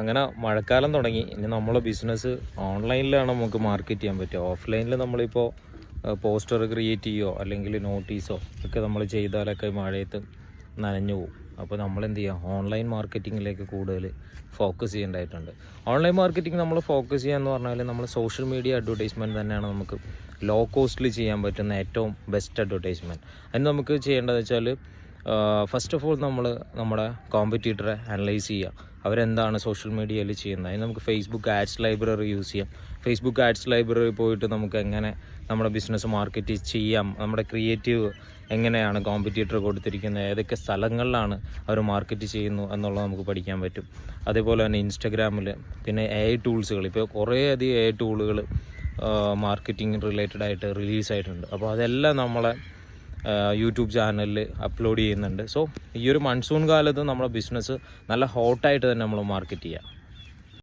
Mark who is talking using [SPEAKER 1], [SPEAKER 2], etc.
[SPEAKER 1] അങ്ങനെ മഴക്കാലം തുടങ്ങി. ഇനി നമ്മളെ ബിസിനസ് ഓൺലൈനിലാണ് നമുക്ക് മാർക്കറ്റ് ചെയ്യാൻ പറ്റുക. ഓഫ്ലൈനിൽ നമ്മളിപ്പോൾ പോസ്റ്റർ ക്രിയേറ്റ് ചെയ്യുകയോ അല്ലെങ്കിൽ നോട്ടീസോ ഒക്കെ നമ്മൾ ചെയ്താലൊക്കെ മഴയത്ത് നനഞ്ഞു പോകും അപ്പോൾ നമ്മൾ എന്ത് ചെയ്യുക ഓൺലൈൻ മാർക്കറ്റിങ്ങിലേക്ക് കൂടുതൽ ഫോക്കസ് ചെയ്യേണ്ടതായിട്ടുണ്ട്. ഓൺലൈൻ മാർക്കറ്റിംഗ് നമ്മൾ ഫോക്കസ് ചെയ്യുക എന്ന് പറഞ്ഞാൽ നമ്മൾ സോഷ്യൽ മീഡിയ അഡ്വർടൈസ്മെന്റ് തന്നെയാണ് നമുക്ക് ലോ കോസ്റ്റിൽ ചെയ്യാൻ പറ്റുന്ന ഏറ്റവും ബെസ്റ്റ് അഡ്വർടൈസ്മെന്റ് അതിന് നമുക്ക് ചെയ്യേണ്ടതെന്ന് വെച്ചാൽ ഫസ്റ്റ് ഓഫ് ഓൾ നമ്മൾ നമ്മുടെ കോമ്പറ്റീറ്ററെ അനലൈസ് ചെയ്യുക. അവരെന്താണ് സോഷ്യൽ മീഡിയയിൽ ചെയ്യുന്നത്? അതിന് നമുക്ക് ഫേസ്ബുക്ക് ആഡ്സ് ലൈബ്രറി യൂസ് ചെയ്യാം. ഫേസ്ബുക്ക് ആഡ്സ് ലൈബ്രറി പോയിട്ട് നമുക്ക് എങ്ങനെ നമ്മുടെ ബിസിനസ് മാർക്കറ്റ് ചെയ്യാം? നമ്മുടെ ക്രിയേറ്റീവ് എങ്ങനെയാണ് കോമ്പറ്റീറ്റർ കൊടുത്തിരിക്കുന്നത്? ഏതൊക്കെ സ്ഥലങ്ങളിലാണ് അവർ മാർക്കറ്റ് ചെയ്യുന്നു എന്നുള്ളത് നമുക്ക് പഠിക്കാൻ പറ്റും. അതേപോലെ തന്നെ ഇൻസ്റ്റഗ്രാമിൽ പിന്നെ എ ഐ ടൂൾസുകൾ ഇപ്പോൾ കുറേയധികം എ ഐ ടൂളുകൾ മാർക്കറ്റിംഗ് റിലേറ്റഡ് ആയിട്ട് റിലീസ് ആയിട്ടുണ്ട്. അപ്പോൾ അതെല്ലാം നമ്മളെ യൂട്യൂബ് ചാനലിൽ അപ്ലോഡ് ചെയ്യുന്നുണ്ട്. സോ ഈ ഒരു മൺസൂൺ കാലത്ത് നമ്മുടെ ബിസിനസ് നല്ല ഹോട്ടായിട്ട് തന്നെ നമ്മൾ മാർക്കറ്റ് ചെയ്യുക